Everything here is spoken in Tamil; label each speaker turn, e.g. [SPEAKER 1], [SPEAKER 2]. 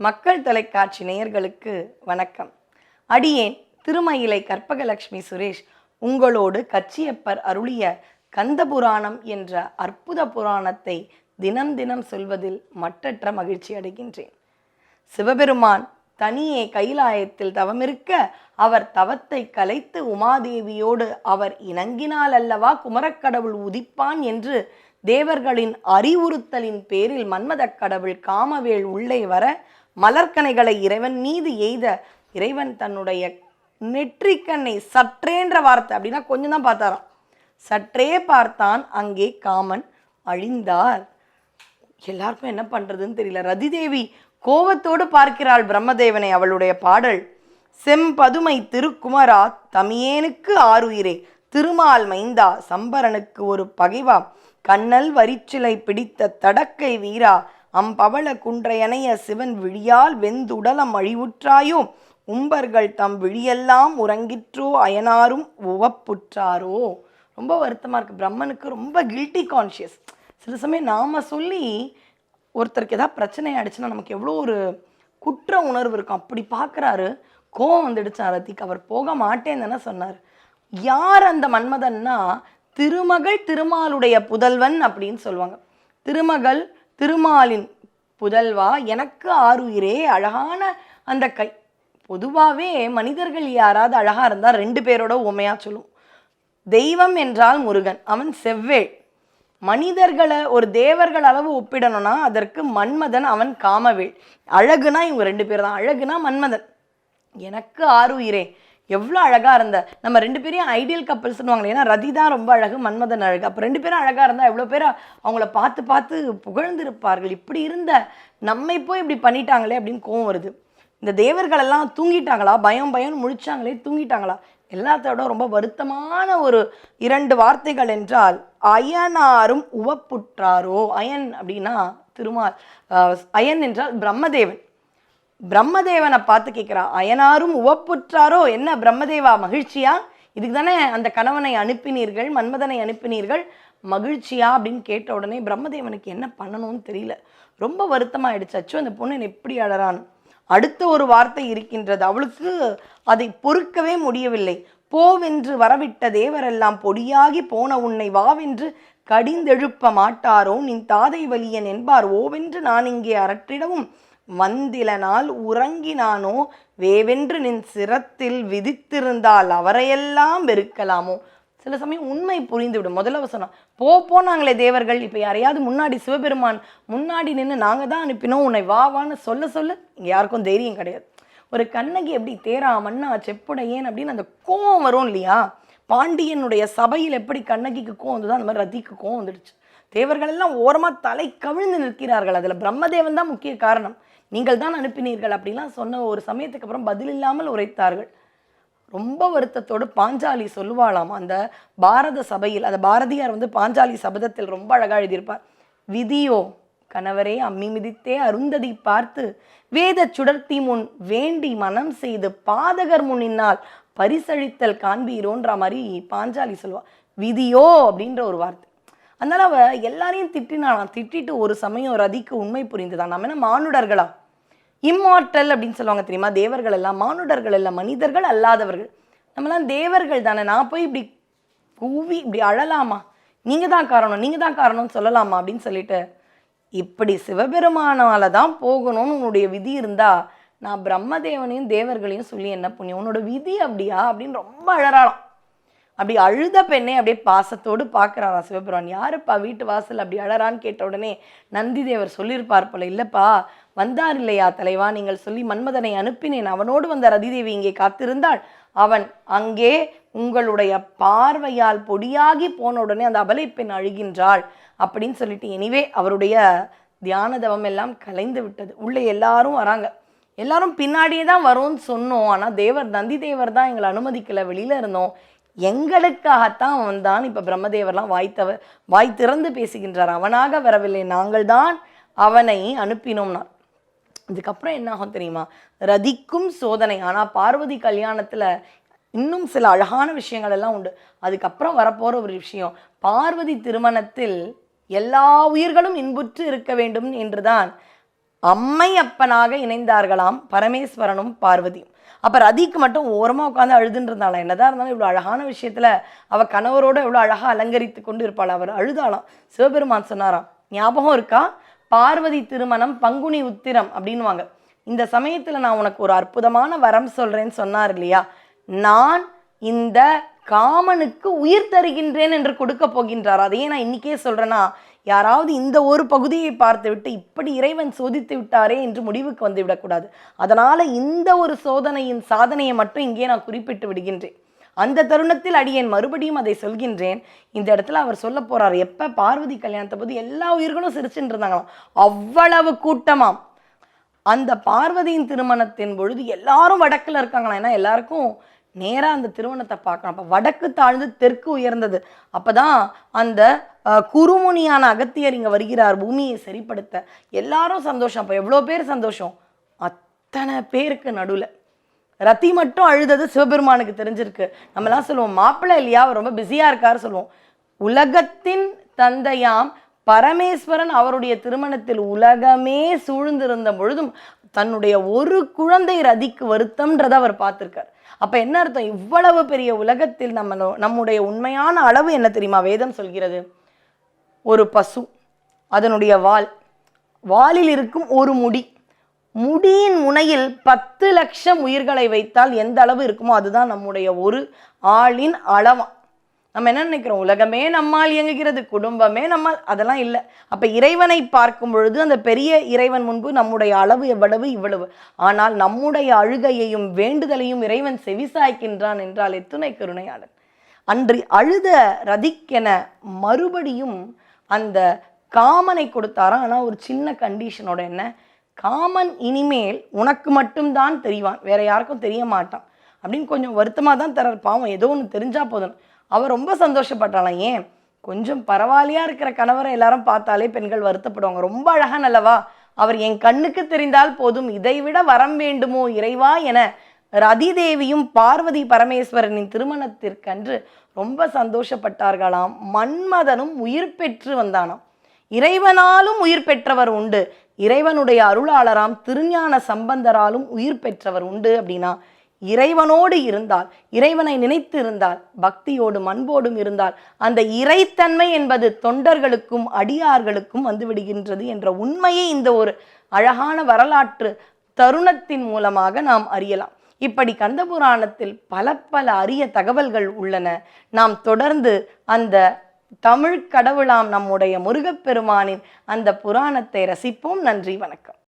[SPEAKER 1] மக்கள் தொலைக்காட்சி நேயர்களுக்கு வணக்கம். அடியேன் திருமயிலை கற்பகலட்சுமி சுரேஷ் உங்களோடு கச்சியப்பர் அருளிய கந்த புராணம் என்ற அற்புத புராணத்தை தினம் தினம் சொல்வதில் மற்றற்ற மகிழ்ச்சி அடைகின்றேன். சிவபெருமான் தனியே கைலாயத்தில் தவமிருக்க அவர் தவத்தை கலைத்து உமாதேவியோடு அவர் இணங்கினால் அல்லவா குமரக்கடவுள் உதிப்பான் என்று தேவர்களின் அறிவுறுத்தலின் பேரில் மன்மதக் கடவுள் காமவேள் உள்ளே வர மலர்கனைகளை இறைவன் மீது எய்த இறைவன் தன்னுடைய நெற்றிக்கண்ணை சற்றேன்ற வார்த்தை அப்படின்னா கொஞ்சம் தான் பார்த்தாராம். சற்றே பார்த்தான் அங்கே காமன் அழிந்தார். எல்லாருக்கும் என்ன பண்ணுறதுன்னு தெரியல. ரதிதேவி கோபத்தோடு பார்க்கிறாள் பிரம்மதேவனை அவளுடைய பாடல். செம்பதுமை திருக்குமரா தமியேனுக்கு ஆறுயிரே. திருமால் மைந்தா சம்பரனுக்கு ஒரு பகைவா கண்ணல் வரிச்சிலை பிடித்த தடக்கை வீரா. அம்பவள குன்றையனைய சிவன் விழியால் வெந்துடலம் அழிவுற்றாயோ உம்பர்கள் தம் விழியெல்லாம் உறங்கிற்றோ? அயனாரும் உவப்புற்றாரோ? ரொம்ப வருத்தமாக இருக்குது பிரம்மனுக்கு ரொம்ப கில்ட்டி கான்ஷியஸ் சில சமயம் நாம் சொல்லி ஒருத்தருக்கு ஏதாவது பிரச்சனை ஆயிடுச்சுன்னா நமக்கு எவ்வளோ ஒரு குற்ற உணர்வு இருக்கும். அப்படி பார்க்குறாரு. கோவம் வந்துடுச்சு அரதிக்கு அவர் போக மாட்டேன்னு தானே சொன்னார். யார் அந்த மன்மதன்னா? திருமகள் திருமாலுடைய புதல்வன் அப்படின்னு சொல்லுவாங்க. திருமகள் திருமாலின் புதல்வா எனக்கு ஆறுயிரே அழகான அந்த கை. பொதுவாகவே மனிதர்கள் யாராவது அழகாக இருந்தால் ரெண்டு பேரோட உமையாக சொல்லும். தெய்வம் என்றால் முருகன் அவன் செவ்வேள். மனிதர்களை ஒரு தேவர்கள் அளவு ஒப்பிடணும்னா அதற்கு மன்மதன் அவன் காமவேள். அழகுனா இவங்க ரெண்டு பேர் தான். அழகுனா மன்மதன். எனக்கு ஆறுயிரே எவ்வளோ அழகாக இருந்த. நம்ம ரெண்டு பேரையும் ஐடியல் கப்பல்ஸ்னுவாங்க ஏன்னா ரதி தான் ரொம்ப அழகு மன்மதன் அழகு. அப்போ ரெண்டு பேரும் அழகாக இருந்தால் எவ்வளோ பேர் அவங்கள பார்த்து பார்த்து புகழ்ந்திருப்பார்கள். இப்படி இருந்த நம்மை போய் இப்படி பண்ணிட்டாங்களே அப்படின்னு கோவம் வருது. இந்த தேவர்களெல்லாம் தூங்கிட்டாங்களா? பயம் பயம் முழிச்சாங்களே தூங்கிட்டாங்களா? எல்லாத்தோட ரொம்ப வருத்தமான ஒரு இரண்டு வார்த்தைகள் என்றால் அயனாரும் உவப்புற்றாரோ? அயன் அப்படின்னா திருமால் அயன் என்றால் பிரம்மதேவன். பிரம்மதேவனை பார்த்து கேட்குறான் அயனாரும் உவப்புற்றாரோ? என்ன பிரம்மதேவா? மகிழ்ச்சியா? இதுக்கு தானே அந்த கணவனை அனுப்பினீர்கள் மன்மதனை அனுப்பினீர்கள் மகிழ்ச்சியா? அப்படின்னு கேட்ட உடனே பிரம்மதேவனுக்கு என்ன பண்ணணும்னு தெரியல. ரொம்ப வருத்தமாயிடுச்சு அச்சோ அந்த பொண்ணு எப்படி அழறான். அடுத்த ஒரு வார்த்தை இருக்கின்றது. அவளுக்கு அதை பொறுக்கவே முடியவில்லை. போவென்று வரவிட்ட தேவரெல்லாம் பொடியாகி போன உன்னை வாவென்று கடிந்தெழுப்ப மாட்டாரோ? நின் தாதை வலியன் என்பார். ஓவென்று நான் இங்கே அரற்றிடவும் வந்திலனால் உறங்கினானோ? வேவென்று நின் சிரத்தில் விதித்திருந்தால் அவரையெல்லாம் வெறுக்கலாமோ? சில சமயம் உண்மை புரிந்துவிடும். முதல்ல வசனம் போ போனாங்களே தேவர்கள். இப்போ யாரையாவது முன்னாடி சிவபெருமான் முன்னாடி நின்று நாங்கள் தான் அனுப்பினோம். உன்னை வா வான்னு சொல்ல சொல்ல இங்கே யாருக்கும் தைரியம் கிடையாது. ஒரு கண்ணகி எப்படி தேரா மண்ணா செப்புடையேன் அப்படின்னு அந்த கோவம் வரும் இல்லையா? பாண்டியனுடைய சபையில் எப்படி கண்ணகிக்கு கோவம் வந்ததோ அந்த மாதிரி ரதிக்கு கோவம் வந்துடுச்சு. தேவர்கள் எல்லாம் ஓரமாக தலை கவிழ்ந்து நிற்கிறார்கள். அதில் பிரம்மதேவன் தான் முக்கிய காரணம். நீங்கள் தான் அனுப்பினீர்கள் அப்படிலாம் சொன்ன ஒரு சமயத்துக்கு அப்புறம் பதில் இல்லாமல் உரைத்தார்கள். ரொம்ப வருத்தத்தோடு பாஞ்சாலி சொல்லுவாளாம். அந்த பாரத சபையில் அந்த பாரதியார் வந்து பாஞ்சாலி சபதத்தில் ரொம்ப அழகாக எழுதியிருப்பார். விதியோ கணவரே அம்மி மிதித்தே அருந்ததி பார்த்து வேத சுடர்த்தி முன் வேண்டி மனம் செய்து பாதகர் முன்னினால் பரிசளித்தல் காண்பீரோன்ற மாதிரி பாஞ்சாலி சொல்லுவா. விதியோ அப்படின்ற ஒரு வார்த்தை. அதனால அவ எல்லாரையும் திட்டினாலாம் திட்டிட்டு ஒரு சமயம் ரதிக்கு உண்மை புரிந்துதான் நம்ம என்ன மானுடர்களா? இம்மார்டல் அப்படின்னு சொல்லுவாங்க தெரியுமா? தேவர்கள் எல்லாம் மானுடர்கள் எல்லாம் மனிதர்கள் அல்லாதவர்கள். நம்மளாம் தேவர்கள் தானே. நான் போய் இப்படி கூவி இப்படி அழலாமா? நீங்கள் தான் காரணம் நீங்கள் தான் காரணம்னு சொல்லலாமா? அப்படின்னு சொல்லிட்டு இப்படி சிவபெருமானால தான் போகணும்னு உன்னுடைய விதி இருந்தா நான் பிரம்மதேவனையும் தேவர்களையும் சொல்லி என்ன புண்ணியம்? உன்னோட விதி அப்படியா? அப்படின்னு ரொம்ப அழறாளாம். அப்படி அழுத பெண்ணை அப்படியே பாசத்தோடு பார்க்குறாராம் சிவபெருமான். யாருப்பா வீட்டு வாசல் அப்படி அழறான்னு கேட்ட உடனே நந்தி தேவர் சொல்லியிருப்பார் போல இல்லைப்பா வந்தார் இல்லையா தலைவா? நீங்கள் சொல்லி மன்மதனை அனுப்பினேன். அவனோடு வந்த ரதிதேவி இங்கே காத்திருந்தாள். அவன் அங்கே உங்களுடைய பார்வையால் பொடியாகி போன உடனே அந்த அபலை பெண் அழுகின்றாள் அப்படின்னு சொல்லிட்டு எனிவே அவருடைய தியான தவம் எல்லாம் கலைந்து விட்டது. உள்ளே எல்லாரும் வராங்க. எல்லாரும் பின்னாடியே தான் வரும்னு சொன்னோம். ஆனால் தேவர் நந்தி தேவர் தான் எங்களை அனுமதிக்கலை. வெளியில் இருந்தோம். எங்களுக்காகத்தான் அவன் தான் இப்போ பிரம்மதேவர்லாம் வாய்த்தவ வாய் திறந்து பேசுகின்றார். அவனாக வரவில்லை. நாங்கள் தான் அவனை அனுப்பினோம்னா இதுக்கப்புறம் என்ன ஆகும் தெரியுமா? ரதிக்கும் சோதனை. ஆனால் பார்வதி கல்யாணத்தில் இன்னும் சில அழகான விஷயங்கள் எல்லாம் உண்டு. அதுக்கப்புறம் வரப்போகிற ஒரு விஷயம். பார்வதி திருமணத்தில் எல்லா உயிர்களும் இன்புற்று இருக்க வேண்டும் என்றுதான் அம்மை அப்பனாக இணைந்தார்களாம் பரமேஸ்வரனும் பார்வதியும். அப்போ ரதிக்கு மட்டும் ஓரமாக உட்காந்து அழுதுன்னு இருந்தாளாம் என்னதான் இருந்தாலும் இவ்வளோ அழகான விஷயத்தில் அவள் கணவரோடு இவ்வளோ அழகா அலங்கரித்து கொண்டு இருப்பாள்? அவர் அழுதாளாம். சிவபெருமான் சொன்னாராம் ஞாபகம் இருக்கா? பார்வதி திருமணம் பங்குனி உத்திரம் அப்படின்னுவாங்க. இந்த சமயத்தில் நான் உனக்கு ஒரு அற்புதமான வரம் சொல்கிறேன்னு சொன்னார் இல்லையா? நான் இந்த காமனுக்கு உயிர் தருகின்றேன் என்று கொடுக்க போகின்றார். அதையே நான் இன்னைக்கே சொல்கிறேன்னா யாராவது இந்த ஒரு பகுதியை பார்த்து விட்டு இப்படி இறைவன் சோதித்து விட்டாரே என்று முடிவுக்கு வந்து விடக்கூடாது. அதனால் இந்த ஒரு சோதனையின் சாதனையை மட்டும் இங்கே நான் குறிப்பிட்டு விடுகின்றேன். அந்த தருணத்தில் அடியேன் மறுபடியும் அதை சொல்கின்றேன். இந்த இடத்துல அவர் சொல்ல போறார் எப்ப பார்வதி கல்யாணத்தை போது எல்லா உயிர்களும் சிரிச்சுட்டு இருந்தாங்களாம். அவ்வளவு கூட்டமாம். அந்த பார்வதியின் திருமணத்தின் பொழுது எல்லாரும் வடக்கில் இருக்காங்களாம். ஏன்னா எல்லாருக்கும் நேராக அந்த திருமணத்தை பார்க்கணும். அப்போ வடக்கு தாழ்ந்து தெற்கு உயர்ந்தது. அப்போதான் அந்த குறுமுனியான அகத்தியர் இங்கே வருகிறார் பூமியை சரிப்படுத்த. எல்லாரும் சந்தோஷம். அப்போ எவ்வளோ பேர் சந்தோஷம்? அத்தனை பேருக்கு நடுவில். ரத்தி மட்டும் அழுதது சிவபெருமானுக்கு தெரிஞ்சிருக்கு. நம்மலாம் சொல்லுவோம் மாப்பிள்ளை இல்லையா? அவர் ரொம்ப பிஸியாக இருக்காரு சொல்லுவோம். உலகத்தின் தந்தையாம் பரமேஸ்வரன் அவருடைய திருமணத்தில் உலகமே சூழ்ந்திருந்த பொழுதும் தன்னுடைய ஒரு குழந்தை ரதிக்கு வருத்தம்ன்றதை அவர் பார்த்துருக்கார். அப்போ என்ன அர்த்தம்? இவ்வளவு பெரிய உலகத்தில் நம்ம நம்முடைய உண்மையான அளவு என்ன தெரியுமா? வேதம் சொல்கிறது. ஒரு பசு அதனுடைய வால் வாலில் இருக்கும் ஒரு முடி முடியின் முனையில் பத்து லட்சம் உயிர்களை வைத்தால் எந்த அளவு இருக்குமோ அதுதான் நம்முடைய ஒரு ஆளின் அளவா. நம்ம என்ன நினைக்கிறோம்? உலகமே நம்மால் இயங்குகிறது குடும்பமே நம்மால் அதெல்லாம் இல்லை. அப்போ இறைவனை பார்க்கும் பொழுது அந்த பெரிய இறைவன் முன்பு நம்முடைய அளவு எவ்வளவு இவ்வளவு. ஆனால் நம்முடைய அழுகையையும் வேண்டுதலையும் இறைவன் செவிசாய்க்கின்றான் என்றால் எத்துணை கருணையாளன்? அன்று அழுத ரதிக்கென மறுபடியும் அந்த காமனை கொடுத்தாராம் ஆனால் ஒரு சின்ன கண்டிஷனோட என்ன? காமன் இனிமேல் உனக்கு மட்டும்தான் தெரிவான். வேற யாருக்கும் தெரிய மாட்டான். அப்படின்னு கொஞ்சம் வருத்தமாக தான் தரார் பாவம் ஏதோ ஒன்று தெரிஞ்சா போதும். அவ ரொம்ப சந்தோஷப்பட்டாலாம் ஏன்? கொஞ்சம் பரவாயில்லையா இருக்கிற கணவரை எல்லாரும் பார்த்தாலே பெண்கள் வருத்தப்படுவாங்க. ரொம்ப அழகா நல்லவா? அவர் என் கண்ணுக்கு தெரிந்தால் போதும். இதைவிட வரம் வேண்டுமோ இறைவா என ரதிதேவியும் பார்வதி பரமேஸ்வரனின் திருமணத்திற்கன்று ரொம்ப சந்தோஷப்பட்டார்களாம். மன்மதனும் உயிர் பெற்று வந்தானாம். இறைவனாலும் உயிர் பெற்றவர் உண்டு. இறைவனுடைய அருளாளராம் திருஞான சம்பந்தராலும் உயிர் பெற்றவர் உண்டு அப்படின்னா இறைவனோடு இருந்தால் இறைவனை நினைத்து இருந்தால் பக்தியோடும் அன்போடும் இருந்தால் அந்த இறைத்தன்மை என்பது தொண்டர்களுக்கும் அடியார்களுக்கும் வந்துவிடுகின்றது என்ற உண்மையை இந்த ஒரு அழகான வரலாற்று தருணத்தின் மூலமாக நாம் அறியலாம். இப்படி கந்தபுராணத்தில் பல பல அரிய தகவல்கள் உள்ளன. நாம் தொடர்ந்து அந்த தமிழ் கடவுளாம் நம்முடைய முருகப்பெருமானின் அந்த புராணத்தை ரசிப்போம். நன்றி வணக்கம்.